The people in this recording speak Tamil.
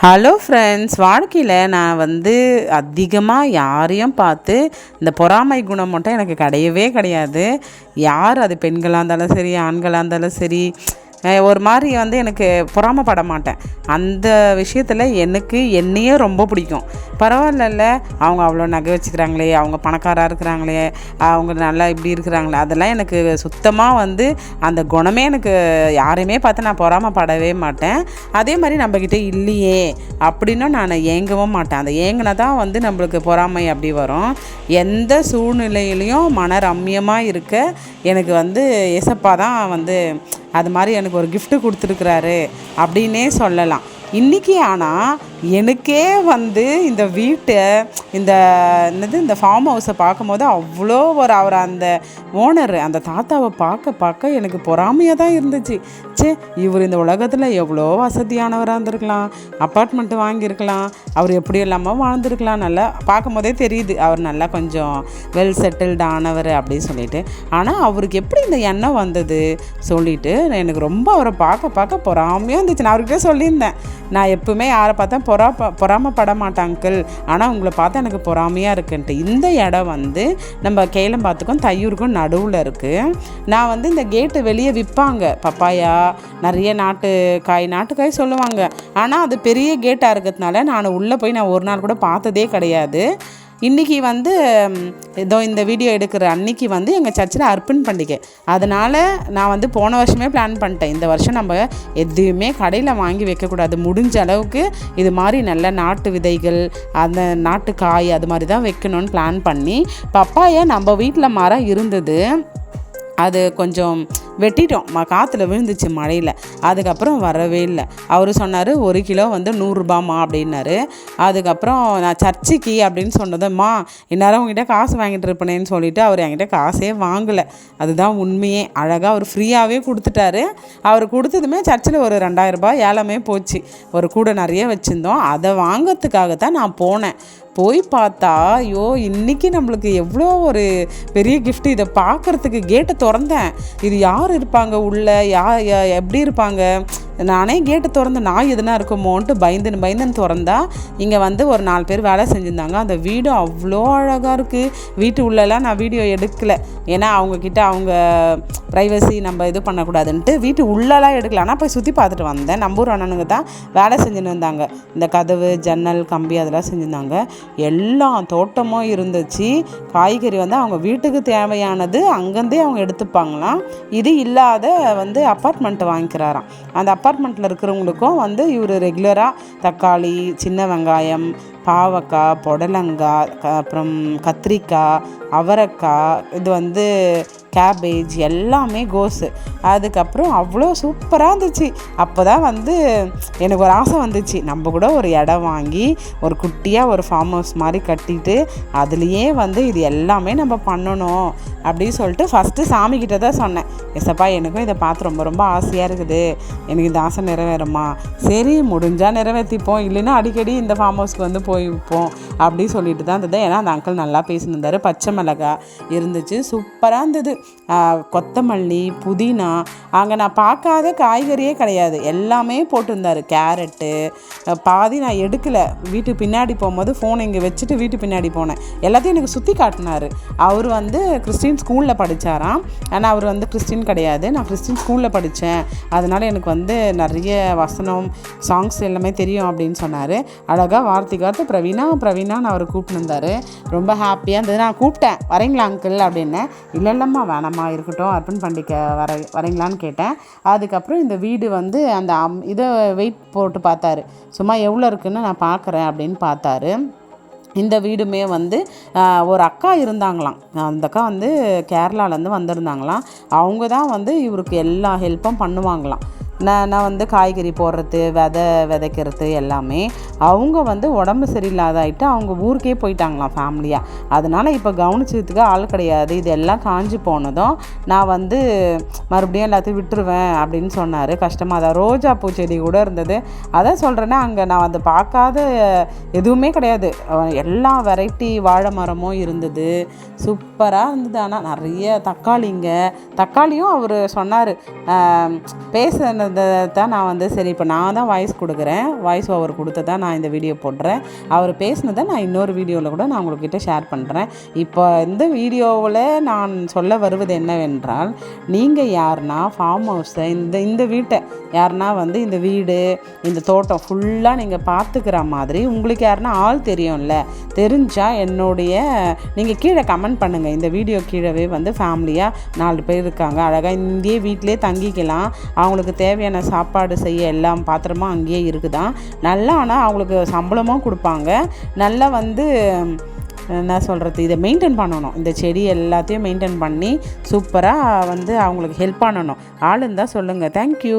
ஹலோ ஃப்ரெண்ட்ஸ் வாழ்க்கையில் நான் வந்து அதிகமாக யாரையும் பார்த்து இந்த பொறாமை குணம் மட்டும் எனக்கு கிடையவே கிடையாது. யார் அது பெண்களாக இருந்தாலும் சரி ஆண்களாக இருந்தாலும் சரி ஒரு மாதிரி வந்து எனக்கு பொறாமப்பட மாட்டேன். அந்த விஷயத்தில் எனக்கு என்னையே ரொம்ப பிடிக்கும். பரவாயில்லல்ல. அவங்க அவ்வளோ நகை வச்சுக்கிறாங்களே அவங்க பணக்காராக இருக்கிறாங்களே அவங்க நல்லா இப்படி இருக்கிறாங்களே. அதெல்லாம் எனக்கு சுத்தமாக வந்து அந்த குணமே எனக்கு யாரையுமே பார்த்து நான் பொறாமப்படவே மாட்டேன். அதே மாதிரி நம்மக்கிட்ட இல்லையே அப்படின்னும் நான் ஏங்கவும் மாட்டேன். அந்த ஏங்கினா தான் வந்து நம்மளுக்கு பொறாமை அப்படி வரும். எந்த சூழ்நிலையிலையும் மன ரம்மியமாக இருக்க எனக்கு வந்து ஏசப்பா தான் வந்து அது மாதிரி எனக்கு ஒரு கிஃப்ட்டு கொடுத்துருக்குறாரு அப்படின்னே சொல்லலாம். இன்றைக்கி ஆனால் எனக்கே வந்து இந்த வீட்டை இந்த என்னது இந்த ஃபார்ம் ஹவுஸை பார்க்கும்போது அவ்வளோ ஒரு அவர் அந்த ஓனர் அந்த தாத்தாவை பார்க்க பார்க்க எனக்கு பொறாமையாக தான் இருந்துச்சு. சே இவர் இந்த உலகத்தில் எவ்வளோ வசதியானவராக இருந்திருக்கலாம். அப்பார்ட்மெண்ட்டு வாங்கியிருக்கலாம். அவர் எப்படி இல்லாமல் வாழ்ந்திருக்கலாம். நல்லா பார்க்கும்போதே தெரியுது அவர் நல்லா கொஞ்சம் வெல் செட்டில்டு ஆனவர் அப்படின்னு சொல்லிட்டு. ஆனால் அவருக்கு எப்படி இந்த எண்ணம் வந்தது சொல்லிட்டு எனக்கு ரொம்ப அவரை பார்க்க பார்க்க பொறாமையாக இருந்துச்சு. நான் அவர்கிட்ட சொல்லியிருந்தேன் நான் எப்பவுமே யாரை பார்த்தா பொறா பொறாமப்பட மாட்டேன் ஆனால் உங்களை பார்த்தா எனக்கு பொறாமையாக இருக்குன்ட்டு. இந்த இடம் வந்து நம்ம கேளம்பாத்துக்கும் தையூருக்கும் நடுவில் இருக்குது நான் வந்து இந்த கேட்டு வெளியே விற்பாங்க பப்பாயா நிறைய நாட்டு காய் நாட்டுக்காய் சொல்லுவாங்க. ஆனால் அது பெரிய கேட்டாக இருக்கிறதுனால நான் உள்ளே போய் நான் ஒரு நாள் கூட பார்த்ததே கிடையாது. இன்றைக்கி வந்து இதோ இந்த வீடியோ எடுக்கிற அன்னைக்கு வந்து எங்கள் சர்ச்சில் அர்ப்பன் பண்டிகை. அதனால் நான் வந்து போன வருஷமே பிளான் பண்ணிட்டேன். இந்த வருஷம் நம்ம எதுவுமே கடையில் வாங்கி வைக்கக்கூடாது. முடிஞ்ச அளவுக்கு இது மாதிரி நல்ல நாட்டு விதைகள் அந்த நாட்டு காய் அது மாதிரி தான் வைக்கணும்னு பிளான் பண்ணி பப்பாயை நம்ம வீட்டில் மரம் இருந்தது. அது கொஞ்சம் வெட்டிட்டோம். காற்றுல விழுந்துச்சு மழையில். அதுக்கப்புறம் வரவே இல்லை. அவர் சொன்னார் ஒரு கிலோ வந்து நூறுரூபாம்மா அப்படின்னாரு. அதுக்கப்புறம் நான் சர்ச்சுக்கு அப்படின்னு சொன்னதும்மா இந்நேரம் உங்ககிட்ட காசு வாங்கிட்டு இருப்பேனேன்னு சொல்லிட்டு அவர் என்கிட்ட காசே வாங்கலை. அதுதான் உண்மையே. அழகாக அவர் ஃப்ரீயாகவே கொடுத்துட்டாரு. அவர் கொடுத்ததுமே சர்ச்சில் ஒரு ரெண்டாயிரரூபா ஏழமே ஏலமே போச்சு. ஒரு கூடை நிறைய வச்சுருந்தோம். அதை வாங்கிறதுக்காக தான் நான் போனேன். போய் பார்த்தா ஐயோ இன்னைக்கு நம்மளுக்கு எவ்வளோ ஒரு பெரிய கிஃப்ட் இதை பார்க்கறதுக்கு கேட்டை திறந்தேன். இது யார் இருப்பாங்க உள்ள? யா- எப்படி இருப்பாங்க? நானே கேட்டை திறந்து நாய் எதுனா இருக்குமோன்ட்டு பயந்துன்னு பயந்துன்னு திறந்தா இங்கே வந்து ஒரு நாலு பேர் வேலை செஞ்சுருந்தாங்க. அந்த வீடு அவ்வளோ அழகாக இருக்குது வீட்டு உள்ளெல்லாம் நான் வீடியோ எடுக்கலை. ஏன்னா அவங்கக்கிட்ட அவங்க ப்ரைவசி நம்ம இது பண்ணக்கூடாதுன்ட்டு வீட்டு உள்ளெல்லாம் எடுக்கல. ஆனால் போய் சுற்றி பார்த்துட்டு வந்தேன். நம்பூர் அண்ணனுங்க தான் வேலை செஞ்சுன்னு இருந்தாங்க. இந்த கதவு ஜன்னல் கம்பி அதெல்லாம் செஞ்சுருந்தாங்க. எல்லா தோட்டமும் இருந்துச்சு. காய்கறி வந்து அவங்க வீட்டுக்கு தேவையானது அங்கேருந்தே அவங்க எடுத்துப்பாங்களாம். இது இல்லாத வந்து அப்பார்ட்மெண்ட் வாங்கிக்கிறாராம். அந்த அப்பார்ட்மெண்ட்டில் இருக்கிறவங்களுக்கும் வந்து இவர் ரெகுலராக தக்காளி சின்ன வெங்காயம் பாவக்காய் புடலங்காய் க அப்புறம் கத்திரிக்காய் அவரைக்காய் இது வந்து கேபேஜ் எல்லாமே கோஸு. அதுக்கப்புறம் அவ்வளோ சூப்பராக இருந்துச்சு. அப்போ தான் வந்து எனக்கு ஒரு ஆசை வந்துச்சு. நம்ம கூட ஒரு இடம் வாங்கி ஒரு குட்டியாக ஒரு ஃபார்ம் ஹவுஸ் மாதிரி கட்டிட்டு அதுலேயே வந்து இது எல்லாமே நம்ம பண்ணணும் அப்படின்னு சொல்லிட்டு ஃபஸ்ட்டு சாமிக்கிட்ட தான் சொன்னேன். எசப்பா எனக்கும் இதை பார்த்து ரொம்ப ரொம்ப ஆசையாக இருக்குது. எனக்கு இந்த ஆசை நிறைவேறுமா? சரி முடிஞ்சால் நிறைவேற்றிப்போம் இல்லைன்னா அடிக்கடி இந்த ஃபார்ம் ஹவுஸ்க்கு வந்து போய் விற்போம் அப்படின்னு சொல்லிட்டு தான் இருந்தது. ஏன்னா அந்த அங்கிள் நல்லா பேசினிருந்தார் பச்சை மிளகா இருந்துச்சு. சூப்பராக இருந்தது. கொத்தமல்லி புதினா அங்கே நான் பார்க்காத காய்கறியே கிடையாது. எல்லாமே போட்டிருந்தார். கேரட்டு பாதி நான் எடுக்கலை. வீட்டு பின்னாடி போகும்போது ஃபோனை இங்கே வச்சுட்டு வீட்டு பின்னாடி போனேன். எல்லாத்தையும் எனக்கு சுற்றி காட்டினார். அவர் வந்து கிறிஸ்டின் ஸ்கூலில் படித்தாராம் ஆனால் அவர் வந்து கிறிஸ்டின் கிடையாது. நான் கிறிஸ்டின் ஸ்கூலில் படித்தேன் அதனால் எனக்கு வந்து நிறைய வசனம் சாங்ஸ் எல்லாமே தெரியும் அப்படின்னு சொன்னார். அழகாக வார்த்தைக்கு வார்த்தை பிரவீனா பிரவீனான்னு அவர் கூப்பிட்டுருந்தார் ரொம்ப ஹாப்பியாக இருந்தது. நான் கூப்பிட்டேன். வரீங்களா அங்கிள் அப்படின்னு. இல்லை இல்லைம்மா வேணாம்மா இருக்கட்டும் அர்ப்பன் பண்டிகை வர வரீங்களான்னு கேட்டேன். அதுக்கப்புறம் இந்த வீடு வந்து அந்த அம் இதை வெயிட் போட்டு பார்த்தாரு. சும்மா எவ்வளோ இருக்குன்னு நான் பார்க்குறேன் அப்படின்னு பார்த்தாரு. இந்த வீடுமே வந்து ஒரு அக்கா இருந்தாங்களாம். அந்த அக்கா வந்து கேரளாலேருந்து வந்திருந்தாங்களாம். அவங்க தான் வந்து இவருக்கு எல்லா ஹெல்ப்பும் பண்ணுவாங்களாம். நான் நான் வந்து காய்கறி போடுறது விதை விதைக்கிறது எல்லாமே அவங்க வந்து உடம்பு சரியில்லாதாயிட்டு அவங்க ஊருக்கே போயிட்டாங்களாம் ஃபேமிலியாக அதனால் இப்போ கவனிச்சதுக்கு ஆள் கிடையாது. இது எல்லாம் காஞ்சி போனதும் நான் வந்து மறுபடியும் எல்லாத்தையும் விட்டுருவேன் அப்படின்னு சொன்னார். கஷ்டமாக தான். ரோஜா பூச்செடி கூட இருந்தது. அதான் சொல்கிறேன்னா அங்கே நான் வந்து பார்க்காத எதுவுமே கிடையாது. எல்லா வெரைட்டி வாழை மரமும் இருந்தது. சூப்பராக இருந்தது. ஆனால் நிறைய தக்காளிங்க. தக்காளியும் அவர் சொன்னார். பேசுனதை தான் நான் வந்து சரி இப்போ நான் தான் வாய்ஸ் கொடுக்குறேன். வாய்ஸ் ஓவர் கொடுத்து தான் நான் இந்த வீடியோ போடுறேன். அவர் பேசினதை நான் இன்னொரு வீடியோவில் கூட நான் உங்கள்கிட்ட ஷேர் பண்ணுறேன் இப்போ இந்த வீடியோவில் நான் சொல்ல வருவது என்னவென்றால் நீங்கள் யாருன்னா ஃபார்ம் ஹவுஸை இந்த இந்த வீட்டை யாருன்னா வந்து இந்த வீடு இந்த தோட்டம் ஃபுல்லாக நீங்கள் பார்த்துக்கிற மாதிரி உங்களுக்கு யாருன்னா ஆள் தெரியும்ல. தெரிஞ்சால் என்னுடைய நீங்கள் கீழே கமெண்ட் பண்ணுங்கள் இந்த வீடியோ கீழவே வந்து ஃபேமிலியாக நாலு பேர் இருக்காங்க. அழகாக இந்தியே வீட்டிலே தங்கிக்கலாம். அவங்களுக்கு தேவை தேவையான சாப்பாடு செய்ய எல்லாம் பாத்திரமும் அங்கேயே இருக்குதான் நல்லா ஆனால் அவங்களுக்கு சம்பளமும் கொடுப்பாங்க. நல்லா வந்து என்ன சொல்கிறது இதை மெயின்டைன் பண்ணணும். இந்த செடி எல்லாத்தையும் மெயின்டைன் பண்ணி சூப்பராக வந்து அவங்களுக்கு ஹெல்ப் பண்ணணும். ஆளுந்தான் இருந்தால் சொல்லுங்கள் தேங்க்யூ